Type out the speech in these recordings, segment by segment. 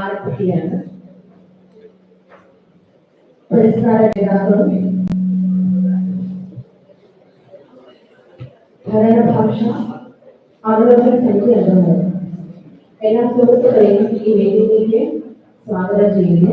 ആരംഭിക്കുകയാണ്. പുരസ്കാര നേതാക്കളും ഭരണഭാഷ അവലോകന സമിതി അംഗങ്ങളും എല്ലാ സുഹൃത്തുക്കളെയും ഈ വേദിയിലേക്ക് സ്വാഗതം ചെയ്യുന്നു.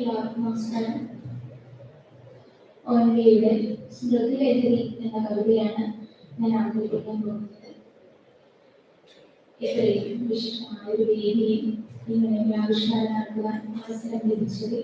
എല്ലാവർക്കും നമസ്കാരം എന്ന ഞാൻ അവതരിപ്പിക്കാൻ അവസരം ലഭിച്ചതിൽ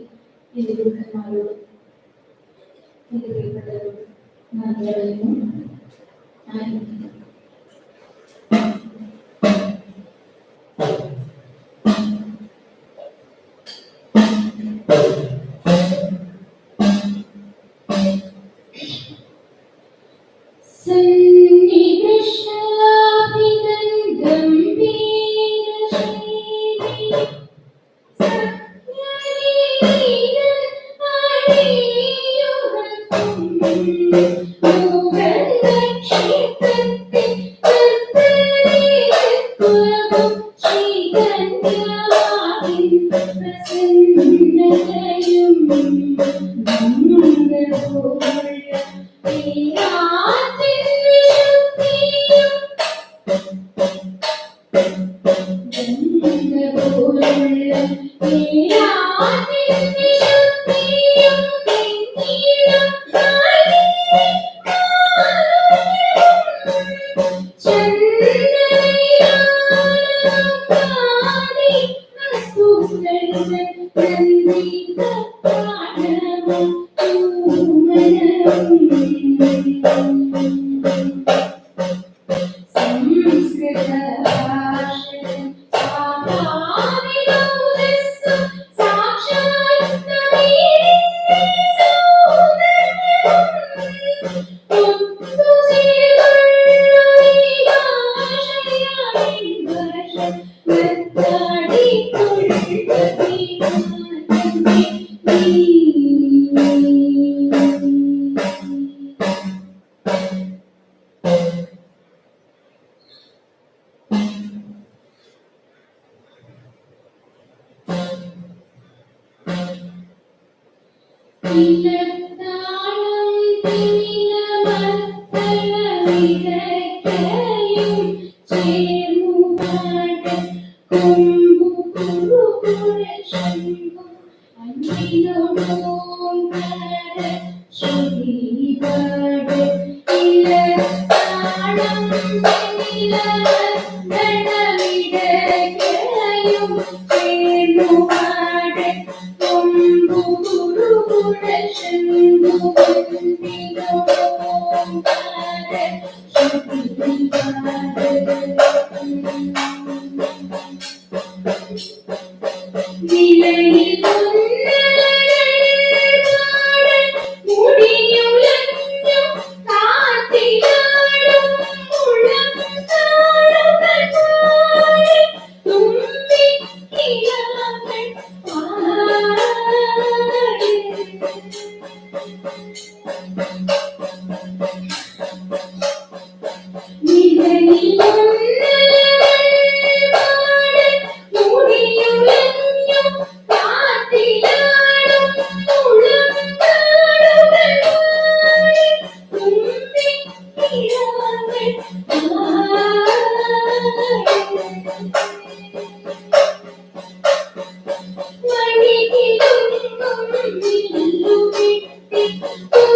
Thank you. Thank you.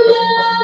love.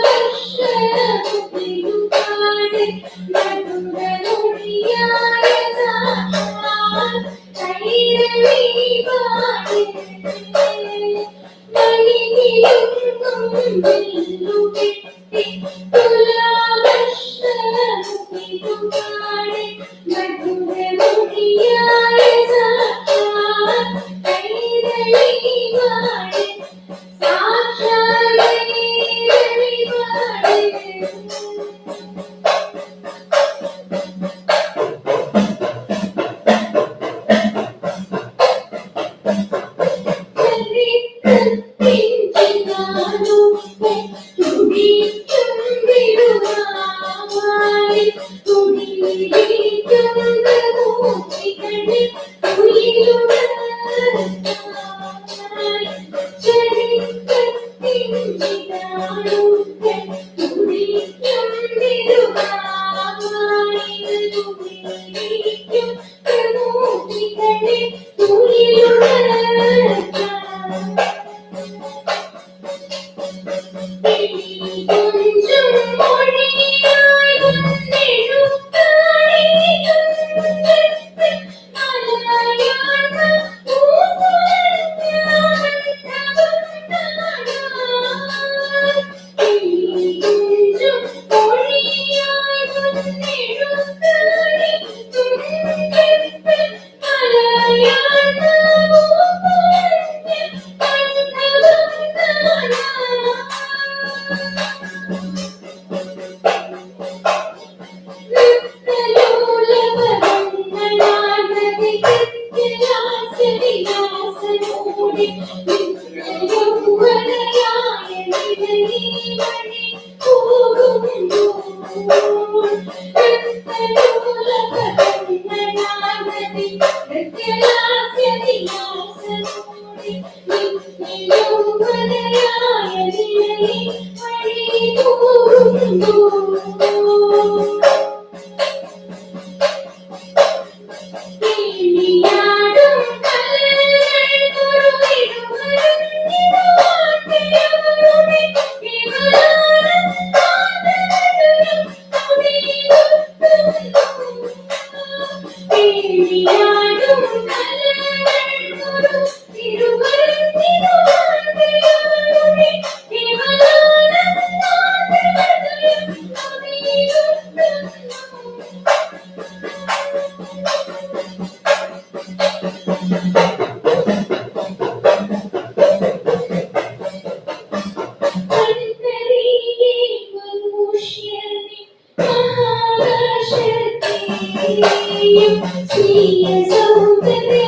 She is old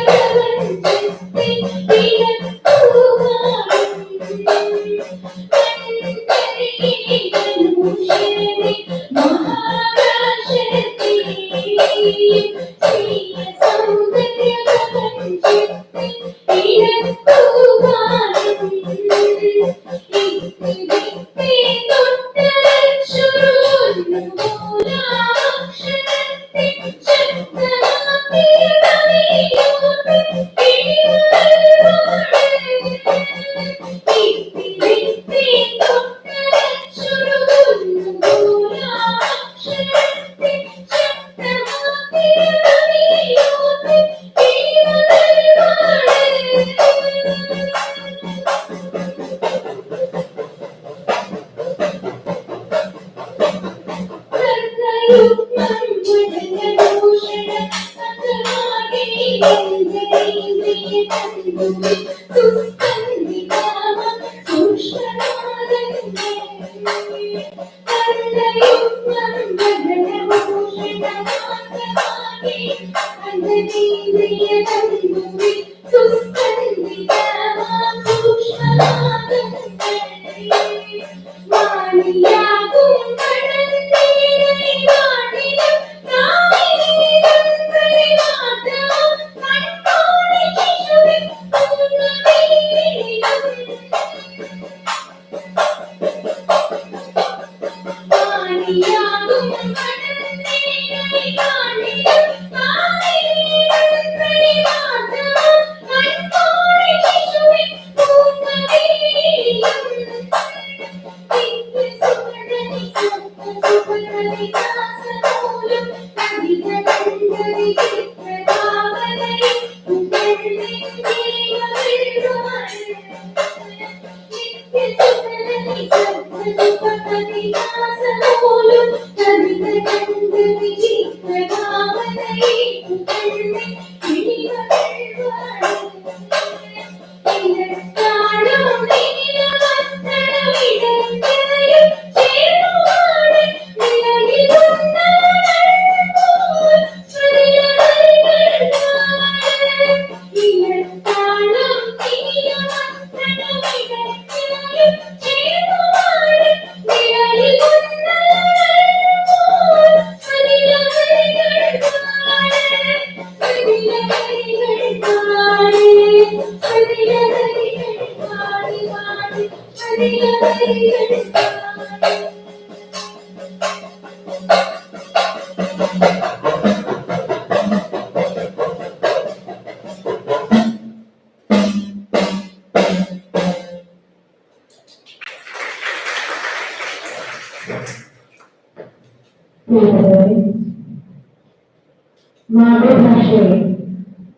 പ്രിയപ്പെട്ടവരെ, മാതൃഭാഷയെ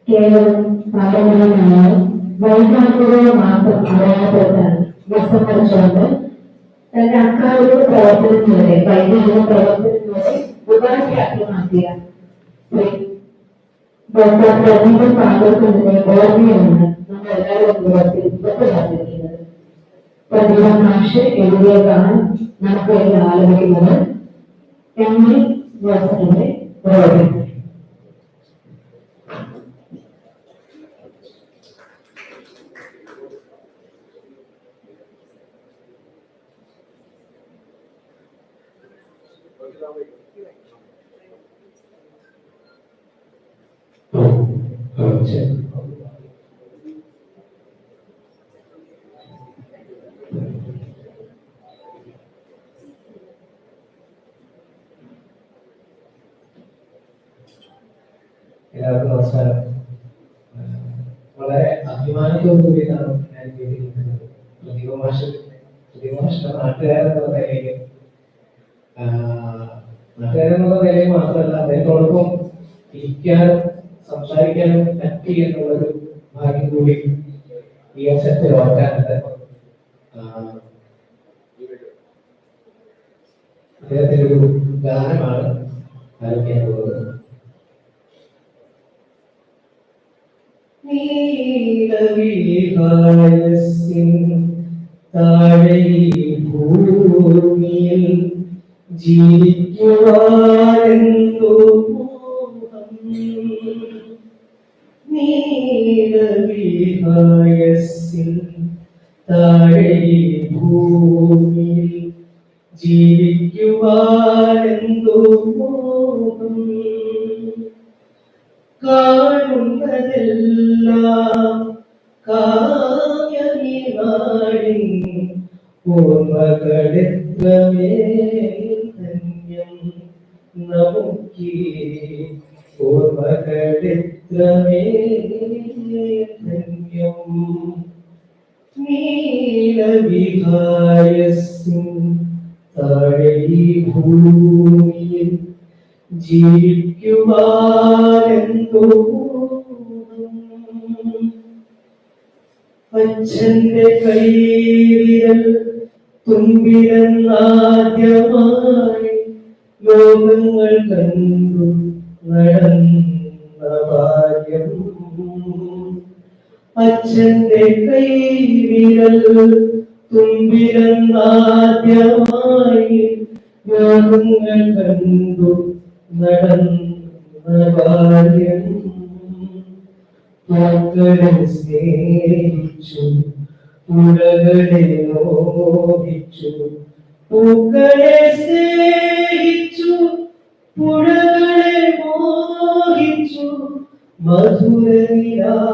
കേവലം പാഠങ്ങളാണ് വൈകാരികതയെ മാത്രം അടയാളപ്പെടുത്താൻ വസ്തുതച്ചുകൊണ്ട് തന്റെ അക്കാലിക പ്രവർത്തനത്തിലൂടെ വൈകാരിക പ്രവർത്തനത്തിലൂടെ ഉപാധിയാക്കി മാറ്റിയ ശ്രീ ഡോക്ടർ പ്രദീപൻ പാണ്ഡവത്തിന്റെ ഓർമ്മയാണ് നമ്മൾ എല്ലാവരും കുടുംബത്തിൽ ഉറപ്പില്ലാതിരിക്കുന്നത് പ്രദീപൻ മാഷ് എഴുതിയ ഗാനം നമുക്ക് വേണ്ടി ആലപിക്കുന്നത് त्यांनी व्यवस्थेमध्ये भरवले Okay. ഈ അവസരത്തിൽ ഓർക്കാനുണ്ട് അദ്ദേഹത്തിന്റെ ഒരു ഗാനമാണ് ആലോചിക്കാൻ പോകുന്നത് താഴെ ഭൂമിയിൽ ജീവിക്കുവാനെന്തോ നീലവിഹായസിൻ താഴെ ഭൂമിയിൽ ജീവിക്കുവാനെന്തോ മോഹം കാണുന്നതെല്ലാം കായമീ നാടിൻ ഓർമ്മകളെത്രമേ ധന്യം നമുക്കീ അച്ഛന്റെ കൈവിരൽ തുമ്പിലെന്നാദ്യമായി ലോകങ്ങൾ കണ്ടു നടന്ന ഭാഗ്യം. അച്ഛന്റെ കൈവിരൽ തുമ്പിലെന്നാദ്യമായി ലോകങ്ങൾ കണ്ടു നടന്ന ബാല്യം പൂക്കളെ സ്നേഹിച്ചു പുഴകളെ നോഹിച്ചു പൂക്കളെ സ്നേഹിച്ചു പുഴകളെ മോഹിച്ചു മധുരനിലാവിൽ.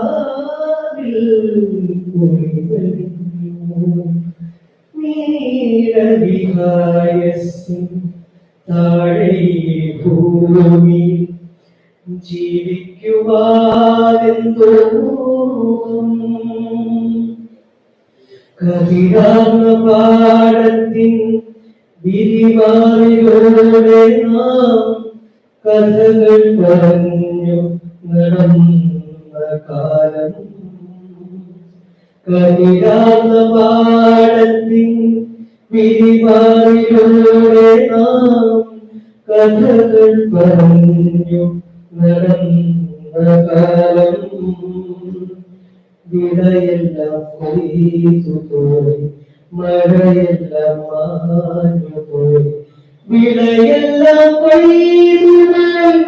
നീലവിഹായസിൻ താഴെ ഭൂമി ജീവിക്കുവാനെന്തോ കവിതാർന്ന പാടത്തിൻ വിരിവാറിലൂടെ നാം കഥകൾ പറഞ്ഞു നടന്ന കാലം. കവിതാർന്ന പാടത്തിൻ വിരിവാറിലൂടെ നാം കഥകൾ പറഞ്ഞു കാലം കൊയ്തു പോയി. മഴയെല്ലാം മാഞ്ഞു പോയി. വിളയെല്ലാം കൊയ്തു പോയി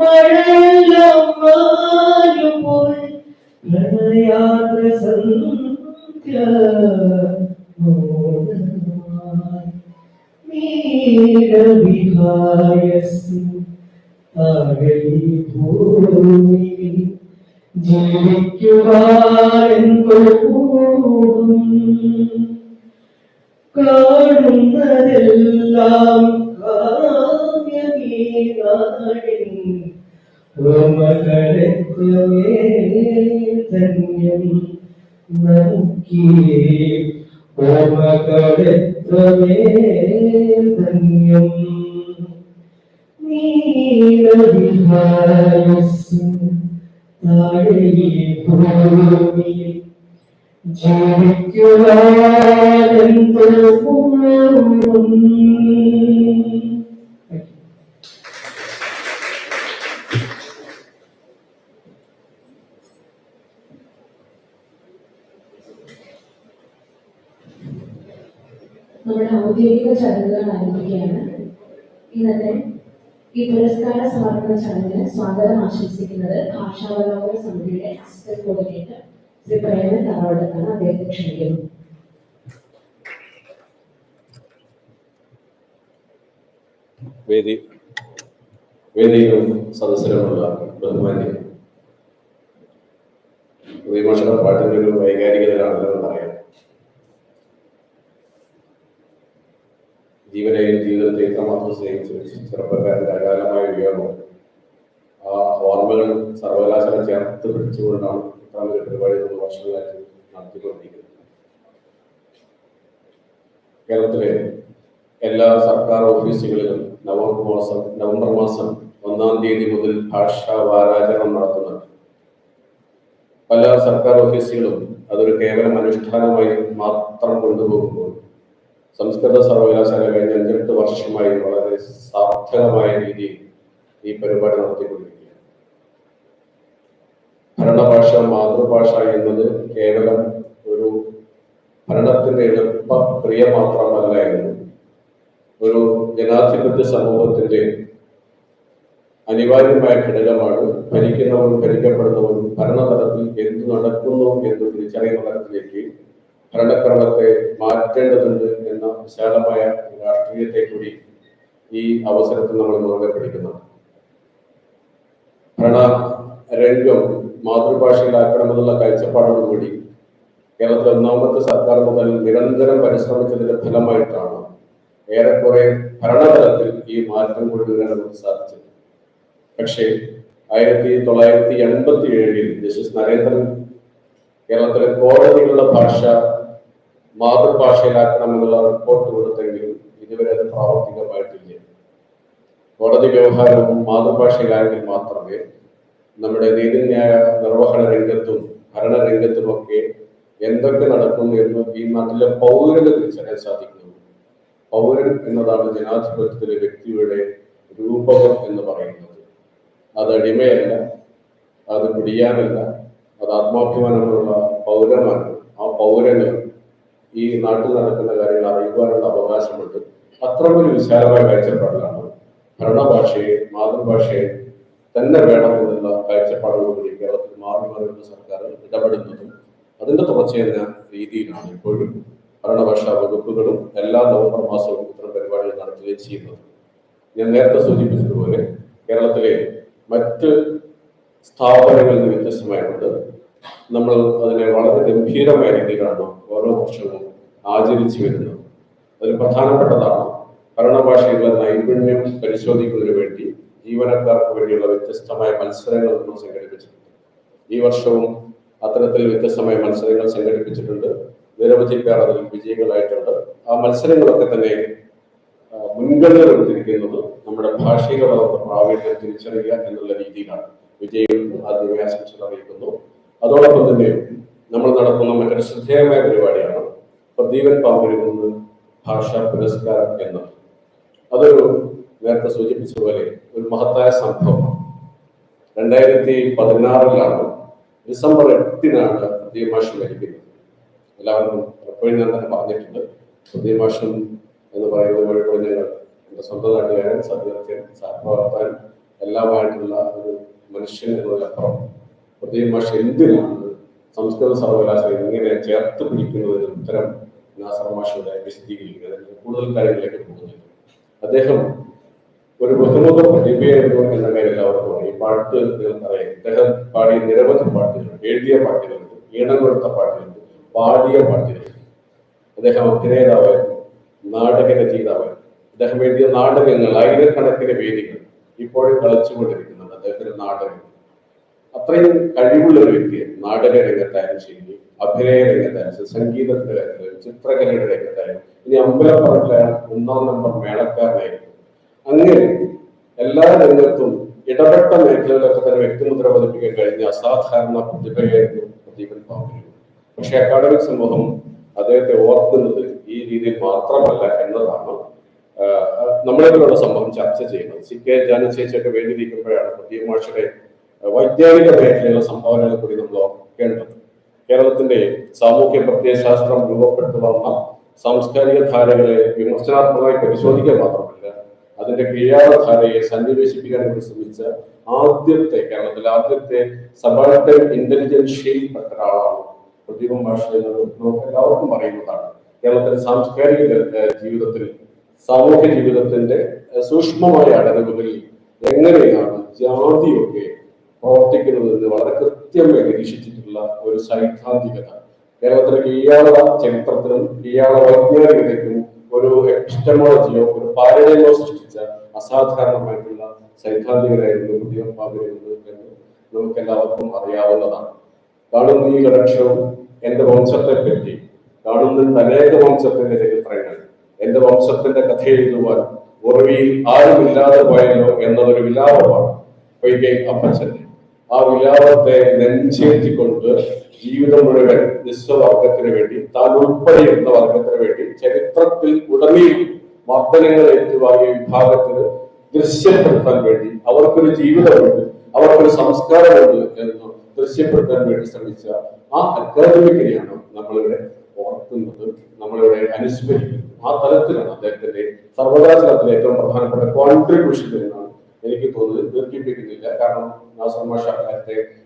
മഴയെല്ലാം മാഞ്ഞു പോയി. പ്രണയാത്ര സന്ധ്യ ഈ ഭൂമിയിൽ ജീവിക്കുവാനെന്തോ കാണുന്നതെല്ലാം കാമ്യമീ നാടിൻ ഓമകളെത്തുമേ ധന്യം നമുക്കിയേ ഓമകളെത്തുമേ ധന്യം നമ്മുടെ ഔദ്യോഗിക ചടങ്ങുകൾ ആരംഭിക്കുകയാണ്. ഇന്നത്തെ ഈ പുരസ്കാര സമർപ്പണ ചടങ്ങിന് സ്വാഗതം ആശംസിക്കുന്നത് ഭാഷാവലോകന സമിതിയുടെ അസിസ്റ്റന്റ് കോർഡിനേറ്റർ ശ്രീ പ്രേമൻ തറവടത്താണ് അദ്ദേഹത്തെ ക്ഷണിക്കുന്നു. വേദി വേദിയിലും സദസ്സിലുമുള്ള ബഹുമാന്യം ഉദയമാഷയുടെ പാട്ടിന്റെ ഒരു വൈകാരികതയിലാണല്ലോ പറയാം. ജീവനെയും ജീവിതത്തെ എത്രമാത്രം സ്നേഹിച്ച്. സർവകലാശാല ചേർത്ത് പിടിച്ചുകൊണ്ടാണ് ഇത്തരം ഒരു പരിപാടി നമ്മൾ വർഷങ്ങളായിട്ട് നടത്തിക്കൊണ്ടിരിക്കുന്നത്. കേരളത്തിലെ എല്ലാ സർക്കാർ ഓഫീസുകളിലും നവംബർ മാസം നവംബർ മാസം ഒന്നാം തീയതി മുതൽ ഭാഷാ വാരാചരണം നടത്തുന്നുണ്ട്. പല സർക്കാർ ഓഫീസുകളും അതൊരു കേവലം അനുഷ്ഠാനമായി മാത്രം കൊണ്ടുപോകുമ്പോൾ സംസ്കൃത സർവകലാശാല കഴിഞ്ഞ അഞ്ചെട്ട് വർഷമായി വളരെ സാർത്ഥകമായ രീതിയിൽ ഈ പരിപാടി നടത്തിക്കൊണ്ടിരിക്കുകയാണ് ഭരണഭാഷ മാതൃഭാഷ എന്നത് കേവലം ഒരു ഭരണത്തിന്റെ എളുപ്പ മാത്രമല്ലായിരുന്നു ഒരു ജനാധിപത്യ സമൂഹത്തിന്റെ അനിവാര്യമായ ഘടകമാണ് ഭരിക്കുന്നവരും ഭരിക്കപ്പെടുന്നവരും ഭരണതലത്തിൽ എന്ത് നടക്കുന്നു എന്ന് തിരിച്ചറിയുന്ന തലത്തിലേക്ക് ഭരണക്രമത്തെ മാറ്റേണ്ടതുണ്ട് എന്ന വിശാലമായ രാഷ്ട്രീയത്തെ കൂടി ഈ അവസരത്തിൽ നമ്മൾ പിടിക്കുന്നുണ്ട് ഭരണ രംഗം മാതൃഭാഷയിലാക്കണമെന്നുള്ള കാഴ്ചപ്പാടോടുകൂടി കേരളത്തിലെ ഒന്നാമത്തെ സർക്കാർ മുതൽ നിരന്തരം പരിശ്രമിച്ചതിന്റെ ഫലമായിട്ടാണ് ഏറെക്കുറെ ഭരണതലത്തിൽ ഈ മാറ്റം കൊണ്ടുവരാൻ നമുക്ക് സാധിച്ചത്. പക്ഷേ ആയിരത്തി തൊള്ളായിരത്തി എൺപത്തി ഏഴിൽ ജസ്റ്റിസ് നരേന്ദ്രൻ കേരളത്തിലെ കോടതികളുടെ ഭാഷ മാതൃഭാഷയിലാക്കണമെന്നുള്ള റിപ്പോർട്ട് കൊടുത്തെങ്കിലും ഇതുവരെ അത് പ്രാവർത്തികമായിട്ടില്ല. കോടതി വ്യവഹാരവും മാതൃഭാഷയിലായെങ്കിൽ മാത്രമേ നമ്മുടെ നീതിന്യായ നിർവഹണ രംഗത്തും ഭരണരംഗത്തുമൊക്കെ എന്തൊക്കെ നടക്കുന്നു എന്ന് ഈ നാട്ടിലെ പൗരന് തിരിച്ചറിയാൻ സാധിക്കുന്നു. പൗരൻ എന്നതാണ് ജനാധിപത്യത്തിലെ വ്യക്തിയുടെ രൂപകം എന്ന് പറയുന്നത്. അത് അടിമയല്ല അത് പിടിയാനല്ല അത് ആത്മാഭിമാനമുള്ള പൗരമാണ് ആ പൗരന് ഈ നാട്ടിൽ നടക്കുന്ന കാര്യങ്ങൾ അറിയുവാനുള്ള അവകാശമുണ്ട്. അത്രമൊരു വിശാലമായ കാഴ്ചപ്പാടിലാണ് ഭരണഭാഷയെ മാതൃഭാഷയെ തന്നെ വേണമെന്നുള്ള കാഴ്ചപ്പാടോടുകൂടി കേരളത്തിൽ മാറി മാറിയുള്ള സർക്കാർ ഇടപെടുന്നതും അതിന്റെ തുടർച്ചയെന്ന രീതിയിലാണ് ഇപ്പോഴും ഭരണഭാഷാ വകുപ്പുകളും എല്ലാ നവംബർ മാസവും ഇത്തരം പരിപാടികൾ നടത്തുകയും ചെയ്യുന്നത്. ഞാൻ നേരത്തെ സൂചിപ്പിച്ചതുപോലെ കേരളത്തിലെ മറ്റ് സ്ഥാപനങ്ങളിൽ നിന്ന് വ്യത്യസ്തമായിട്ടുണ്ട് നമ്മൾ അതിനെ വളരെ ഗംഭീരമായ രീതിയിലാണ് ഓരോ വർഷവും ആചരിച്ചു വരുന്നത്. അതിൽ പ്രധാനപ്പെട്ടതാണ് ഭരണഭാഷയുള്ള നൈപുണ്യം പരിശോധിക്കുന്നതിന് വേണ്ടി ജീവനക്കാർക്ക് വേണ്ടിയുള്ള വ്യത്യസ്തമായ മത്സരങ്ങൾ നമ്മൾ സംഘടിപ്പിച്ചിട്ടുണ്ട്. ഈ വർഷവും അത്തരത്തിൽ വ്യത്യസ്തമായ മത്സരങ്ങൾ സംഘടിപ്പിച്ചിട്ടുണ്ട്. നിരവധി പേർ അതിൽ വിജയികളായിട്ടുണ്ട്. ആ മത്സരങ്ങളൊക്കെ തന്നെ മുൻഗണന കൊടുത്തിരിക്കുന്നത് നമ്മുടെ ഭാഷയിൽ വളർന്ന പ്രാവീണ്യം തിരിച്ചറിയുക എന്നുള്ള രീതിയിലാണ്. വിജയികൾക്ക് ആദ്യമേ ആശംസകൾ അറിയിക്കുന്നു. അതോടൊപ്പം തന്നെ നമ്മൾ നടത്തുന്ന മറ്റൊരു ശ്രദ്ധേയമായ പരിപാടിയാണ് പ്രദീപൻ പങ്കെടുക്കുന്നത് ഭാഷാ പുരസ്കാരം എന്നത്. അതൊരു നേരത്തെ സൂചിപ്പിച്ചതുപോലെ ഒരു മഹത്തായ സംഭവം. രണ്ടായിരത്തി പതിനാറിലാണ് ഡിസംബർ എട്ടിനാണ് പ്രദീപ് ലഭിക്കുന്നത് എല്ലാവർക്കും എപ്പോഴും ഞാൻ തന്നെ പറഞ്ഞിട്ടുണ്ട്. പ്രദീപ് മാഷം എന്ന് പറയുന്നത് പലപ്പോഴും ഞങ്ങൾ എന്റെ സ്വന്തം നാട്ടുകാരൻ സത്യസത്യൻ സഹപ്രവർത്തകൻ എല്ലാമായിട്ടുള്ള ഒരു മനുഷ്യൻ എന്നതിലപ്പുറം പ്രദീപ് എന്തിനാണ് സംസ്കൃത സർവകലാശാല ഇങ്ങനെ ചേർത്ത് പിടിക്കുന്നതിന് ഉത്തരം നാസർ മാഷയുടെ വിശദീകരിക്കുന്നത്. കൂടുതൽ കാര്യങ്ങളിലേക്ക് പോകുന്നില്ല. അദ്ദേഹം ഒരു ബുദ്ധിമുട്ട് പ്രതിഭയായിരുന്നു എന്ന കാര്യം എല്ലാവർക്കും ഈ പാട്ട് നിങ്ങൾക്കറിയാം ഇദ്ദേഹം പാടിയ നിരവധി പാട്ടുകളുണ്ട് എഴുതിയ പാട്ടുകളുണ്ട് ഈണം കൊടുത്ത പാട്ടുകളുണ്ട് പാടിയ പാട്ടുകളുണ്ട് അദ്ദേഹം അഭിനേതാവായിരുന്നു നാടക രചയിതാവായിരുന്നു അദ്ദേഹം എഴുതിയ നാടകങ്ങൾ ആയിരക്കണക്കിന് വേദികൾ ഇപ്പോഴും കളിച്ചുകൊണ്ടിരിക്കുന്നുണ്ട്. അദ്ദേഹത്തിന്റെ നാടകങ്ങൾ. അത്രയും കഴിവുള്ള ഒരു വ്യക്തി നാടക രംഗത്തായാലും ശരി അഭിനയ രംഗത്തായാലും ശരി സംഗീതത്തിന്റെ കാര്യത്തിലും ചിത്രകലയുടെ രംഗത്തായാലും ഇനി അമ്പലപ്പറമ്പിലായാലും ഒന്നാം നമ്പർ മേളക്കാരനായിരുന്നു അങ്ങനെ എല്ലാ രംഗത്തും ഇടപെട്ട മേഖലകളിലൊക്കെ തന്നെ വ്യക്തിമുദ്ര പതിപ്പിക്കാൻ കഴിഞ്ഞ അസാധാരണ പ്രതിഭയായിരുന്നു പ്രദീപൻ ബാബു പക്ഷെ അക്കാഡമിക് സമൂഹം അദ്ദേഹത്തെ ഓർക്കുന്നത് ഈ രീതിയിൽ മാത്രമല്ല എന്നതാണ് നമ്മളെപ്പോലുള്ള സംഭവം ചർച്ച ചെയ്യുന്നത്. സി കെ ജാനശേഷിയൊക്കെ വേദിയിരിക്കുമ്പോഴാണ് പ്രദീപ് മാഷയുടെ വൈജ്ഞാനിക മേഖലയിലെ സംഭാവനകളെ കൂടി നമ്മൾ ഓർക്കേണ്ടത്. കേരളത്തിന്റെ സാമൂഹ്യ പ്രത്യയശാസ്ത്രം രൂപപ്പെട്ടു വന്ന സാംസ്കാരിക ധാരകളെ വിമർശനാത്മകമായി പരിശോധിക്കാൻ മാത്രമല്ല അതിന്റെ കീഴാധാരയെ സന്നിവേശിപ്പിക്കാൻ വേണ്ടി ശ്രമിച്ച ആദ്യത്തെ കേരളത്തിലെ ആദ്യത്തെ സബാൾട്ടൻ ഇന്റലിജൻഷ്യയിൽ പെട്ട ഒരാളാണ് പ്രദീപം ഭാഷ നമുക്ക് എല്ലാവർക്കും അറിയുന്നതാണ്. കേരളത്തിലെ സാംസ്കാരിക ജീവിതത്തിൽ സാമൂഹ്യ ജീവിതത്തിന്റെ സൂക്ഷ്മമായ അടവുകളിൽ എങ്ങനെയാണ് ജാതിയൊക്കെ പ്രവർത്തിക്കുന്നതെന്ന് വളരെ കൃത്യമായി നിരീക്ഷിച്ചിട്ടുള്ള ഒരു സൈദ്ധാന്തികത. കേരളത്തിലെ കീഴാള ചരിത്രത്തിനും കീഴാള വൈജ്ഞാനികതയ്ക്കും ഒരു എപ്പിസ്റ്റമോളജിയോ ഒരു പാരഡൈമോ സൃഷ്ടിച്ച അസാധാരണമായിട്ടുള്ള സൈദ്ധാന്തികരായിരുന്നു പുതിയ എന്ന് നമുക്ക് എല്ലാവർക്കും അറിയാവുന്നതാണ്. കാണുന്ന ഈ കടക്ഷവും എന്റെ വംശത്തെ പറ്റി കാണുന്ന അനേക വംശത്തിന്റെ ചരിത്രങ്ങൾ എന്റെ വംശത്തിന്റെ കഥ എഴുതുവാൻ ഉറവിയിൽ ആരുമില്ലാതെ പോയല്ലോ എന്നതൊരു വിലാപമാണ്. പൊയ്കൈ അപ്പച്ചന്റെ ആ വിലാപത്തെ നെഞ്ചേറ്റിക്കൊണ്ട് ജീവിതം മുഴുവൻ നിസ്വവർഗത്തിന് വേണ്ടി താൻ ഉൾപ്പെടെയുള്ള വർഗത്തിന് വേണ്ടി ചരിത്രത്തിൽ ഉടനീളം മർദ്ദനങ്ങൾ ഏറ്റുവാങ്ങിയ വിഭാഗത്തിന് ദൃശ്യപ്പെടുത്താൻ വേണ്ടി അവർക്കൊരു ജീവിതമുണ്ട് അവർക്കൊരു സംസ്കാരമുണ്ട് എന്ന് ദൃശ്യപ്പെടുത്താൻ വേണ്ടി ശ്രമിച്ച ആ അക്കാദമിക്കിനെയാണ് നമ്മളിവിടെ ഓർക്കുന്നത് നമ്മളിവിടെ അനുസ്മരിക്കുന്നത്. ആ തലത്തിലാണ് അദ്ദേഹത്തിന്റെ സർവകലാശാലത്തിലെ ഏറ്റവും പ്രധാനപ്പെട്ട കോൺട്രിബ്യൂഷൻ എന്നാണ് എനിക്ക് തോന്നുന്നത് ദീർഘിപ്പിക്കുന്നില്ല കാരണം നാസർ മാഷ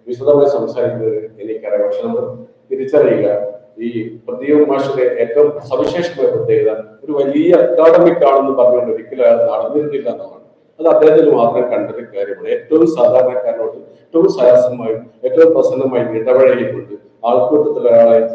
വിശദമായി സംസാരിക്കുന്നത് എനിക്കറിയാം. പക്ഷെ നമ്മൾ തിരിച്ചറിയുക ഈ പ്രദീപ് മാഷിന്റെ ഏറ്റവും സവിശേഷമായ പ്രത്യേകത ഒരു വലിയ അക്കാഡമിക് ആണെന്ന് പറഞ്ഞുകൊണ്ട് ഒരിക്കലും അയാൾ നടന്നിരുന്നില്ല എന്നാണ് അത് അദ്ദേഹത്തിന് മാത്രം കണ്ടൊരു കാര്യമാണ്. ഏറ്റവും സാധാരണക്കാരനോട് ഏറ്റവും സഹസമായും ഏറ്റവും പ്രസന്നമായും ഇടപഴകിക്കൊണ്ട് ആൾക്കൂട്ടത്തിൽ ഒരാളെ